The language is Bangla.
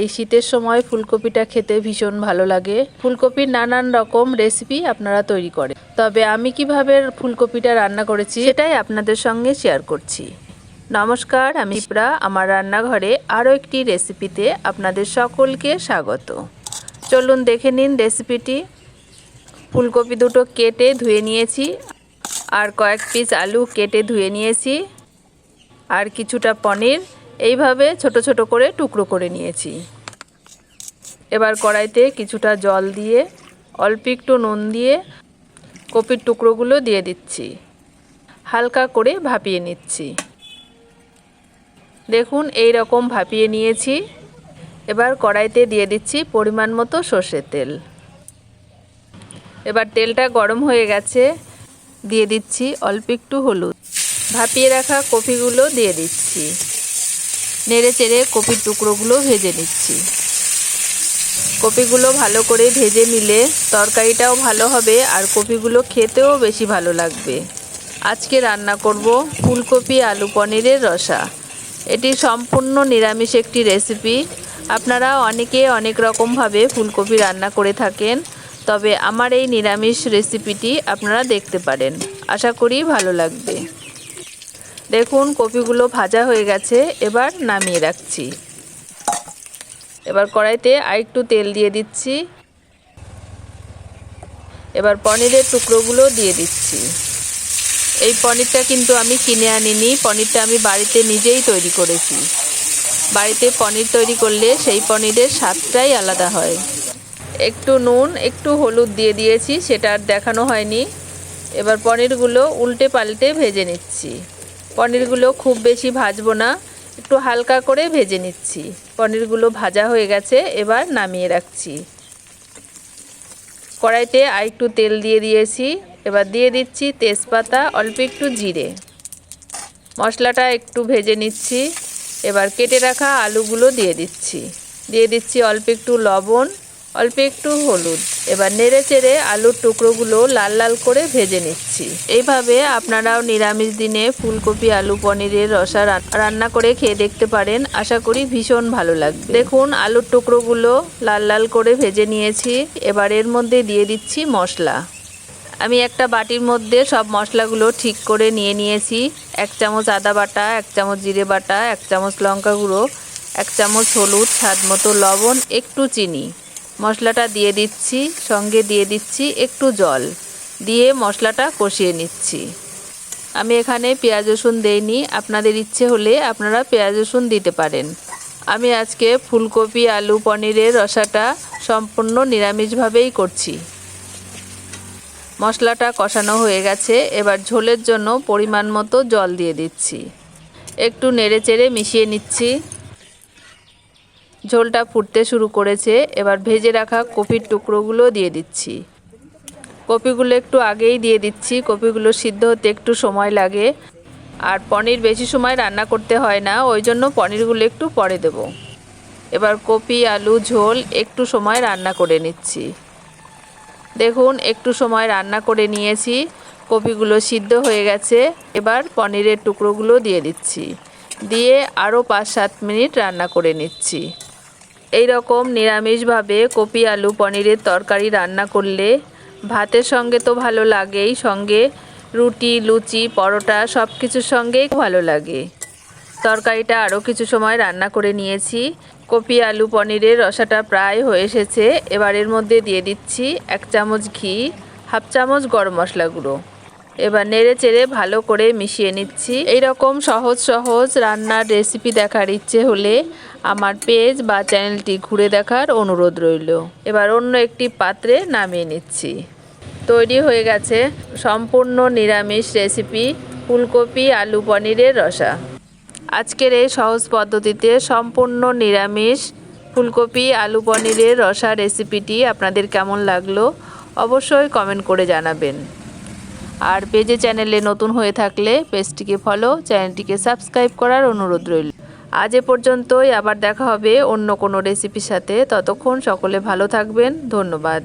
এই শীতের সময় ফুলকপিটা খেতে ভীষণ ভালো লাগে। ফুলকপির নানান রকম রেসিপি আপনারা তৈরি করে তবে আমি কীভাবে ফুলকপিটা রান্না করেছি সেটাই আপনাদের সঙ্গে শেয়ার করছি। নমস্কার, আমি ইপরা আমার রান্নাঘরে আরও একটি রেসিপিতে আপনাদের সকলকে স্বাগত। চলুন দেখে নিন রেসিপিটি ফুলকপি দুটো কেটে ধুয়ে নিয়েছি, আর কয়েক পিস আলু কেটে ধুয়ে নিয়েছি, আর কিছুটা পনির এইভাবে ছোট ছোট করে টুকরো করে নিয়েছি। এবার কড়াইতে কিছুটা জল দিয়ে, অল্প একটু নুন দিয়ে কপির টুকরোগুলো দিয়ে দিচ্ছি। হালকা করে ভাপিয়ে নিচ্ছি। দেখুন এই রকম ভাপিয়ে নিয়েছি। এবার কড়াইতে দিয়ে দিচ্ছি পরিমাণ মতো সর্ষের তেল। এবার তেলটা গরম হয়ে গেছে, দিয়ে দিচ্ছি অল্প একটু হলুদ। ভাপিয়ে রাখা কপিগুলো দিয়ে দিচ্ছি। নেড়ে চেড়ে কপির টুকরোগুলো ভেজে নিচ্ছি। কপিগুলো ভালো করে ভেজে নিলে তরকারিটাও ভালো হবে আর কপিগুলো খেতেও বেশি ভালো লাগবে। আজকে রান্না করব ফুলকপি আলু পনিরের রসা। এটি সম্পূর্ণ নিরামিষ একটি রেসিপি। আপনারা অনেকে অনেক রকমভাবে ফুলকপি রান্না করে থাকেন, তবে আমার এই নিরামিষ রেসিপিটি আপনারা দেখতে পারেন। আশা করি ভালো লাগবে। দেখুন, কপিগুলো ভাজা হয়ে গেছে, এবার নামিয়ে রাখছি। এবার কড়াইতে আরেকটু তেল দিয়ে দিচ্ছি। এবার পনিরের টুকরোগুলো দিয়ে দিচ্ছি। এই পনিরটা কিন্তু আমি কিনে আনিনি, পনিরটা আমি বাড়িতে নিজেই তৈরি করেছি। বাড়িতে পনির তৈরি করলে সেই পনিরের স্বাদটাই আলাদা হয়। একটু নুন, একটু হলুদ দিয়ে দিয়েছি, সেটা আর দেখানো হয়নি। এবার পনিরগুলো উল্টে পাল্টে ভেজে নিচ্ছি। পনিরগুলো খুব বেশি ভাজবো না, একটু হালকা করে ভেজে নিচ্ছি। পনিরগুলো ভাজা হয়ে গেছে, এবার নামিয়ে রাখছি। কড়াইতে আর একটু তেল দিয়ে দিয়েছি, এবার দিয়ে দিচ্ছি তেজপাতা, অল্প একটু জিরে। মশলাটা একটু ভেজে নিচ্ছি, এবার কেটে রাখা আলুগুলো দিয়ে দিচ্ছি। দিয়ে দিচ্ছি অল্প একটু লবণ অল্প একটু হলুদ। এবার নেড়ে চেড়ে আলুর টুকরোগুলো লাল লাল করে ভেজে নিচ্ছি। এইভাবে আপনারাও নিরামিষ দিনে ফুলকপি, আলু পনিরের রসা রান্না করে খেয়ে দেখতে পারেন। আশা করি ভীষণ ভালো লাগবে। দেখুন, আলুর টুকরোগুলো লাল লাল করে ভেজে নিয়েছি। এবার এর মধ্যে দিয়ে দিচ্ছি মশলা। আমি একটা বাটির মধ্যে সব মশলাগুলো ঠিক করে নিয়ে নিয়েছি। এক চামচ আদা বাটা, এক চামচ জিরে বাটা, এক চামচ লঙ্কা গুঁড়ো, এক চামচ হলুদ, স্বাদ মতো লবণ, একটু চিনি। মশলাটা দিয়ে দিচ্ছি, সঙ্গে দিয়ে দিচ্ছি একটু জল। দিয়ে মশলাটা কষিয়ে নিচ্ছি। আমি এখানে পেঁয়াজ রসুন দেইনি, আপনাদের ইচ্ছে হলে আপনারা পেঁয়াজ রসুন দিতে পারেন। আমি আজকে ফুলকপি, আলু, পনিরের রসাটা সম্পূর্ণ নিরামিষভাবেই করছি। মশলাটা কষানো হয়ে গেছে, এবার ঝোলের জন্য পরিমাণ মতো জল দিয়ে দিচ্ছি। একটু নেড়ে চেড়ে মিশিয়ে নিচ্ছি। ঝোলটা ফুটতে শুরু করেছে, এবার ভেজে রাখা কপির টুকরোগুলো দিয়ে দিচ্ছি। কপিগুলো একটু আগেই দিয়ে দিচ্ছি, কপিগুলো সিদ্ধ হতে একটু সময় লাগে। আর পনির বেশি সময় রান্না করতে হয় না, ওই জন্য পনিরগুলো একটু পরে দেব। এবার কপি, আলু, ঝোল একটু সময় রান্না করে নিচ্ছি। দেখুন, একটু সময় রান্না করে নিয়েছি, কপিগুলো সিদ্ধ হয়ে গেছে। এবার পনিরের টুকরোগুলো দিয়ে দিচ্ছি। দিয়ে আরও পাঁচ সাত মিনিট রান্না করে নিচ্ছি। এই রকম নিরামিষভাবে কপি আলু পনিরের তরকারি রান্না করলে ভাতের সঙ্গে তো ভালো লাগেই, সঙ্গে রুটি, লুচি, পরোটা সব কিছুর সঙ্গেই ভালো লাগে। তরকারিটা আরও কিছু সময় রান্না করে নিয়েছি। কপি আলু পনিরের রসাটা প্রায় হয়ে এসেছে। এবার এর মধ্যে দিয়ে দিচ্ছি এক চামচ ঘি, হাফ চামচ গরম মশলা গুঁড়ো। এবার নেড়ে চেড়ে ভালো করে মিশিয়ে নিচ্ছি। এই রকম সহজ সহজ রান্নার রেসিপি দেখার ইচ্ছে হলে আমার পেজ বা চ্যানেলটি ঘুরে দেখার অনুরোধ রইল। এবার অন্য একটি পাত্রে নামিয়ে নিচ্ছি। তৈরি হয়ে গেছে সম্পূর্ণ নিরামিষ রেসিপি ফুলকপি, আলু পনিরের রসা। আজকের এই সহজ পদ্ধতিতে সম্পূর্ণ নিরামিষ ফুলকপি, আলু পনিরের রসা রেসিপিটি আপনাদের কেমন লাগল অবশ্যই কমেন্ট করে জানাবেন। আর পেজে চ্যানেলে নতুন হয়ে থাকলে পেজটিকে ফলো চ্যানেলটিকে সাবস্ক্রাইব করার অনুরোধ রইল। আজ এ পর্যন্তই, আবার দেখা হবে অন্য কোনো রেসিপির সাথে। ততক্ষণ সকলে ভালো থাকবেন। ধন্যবাদ।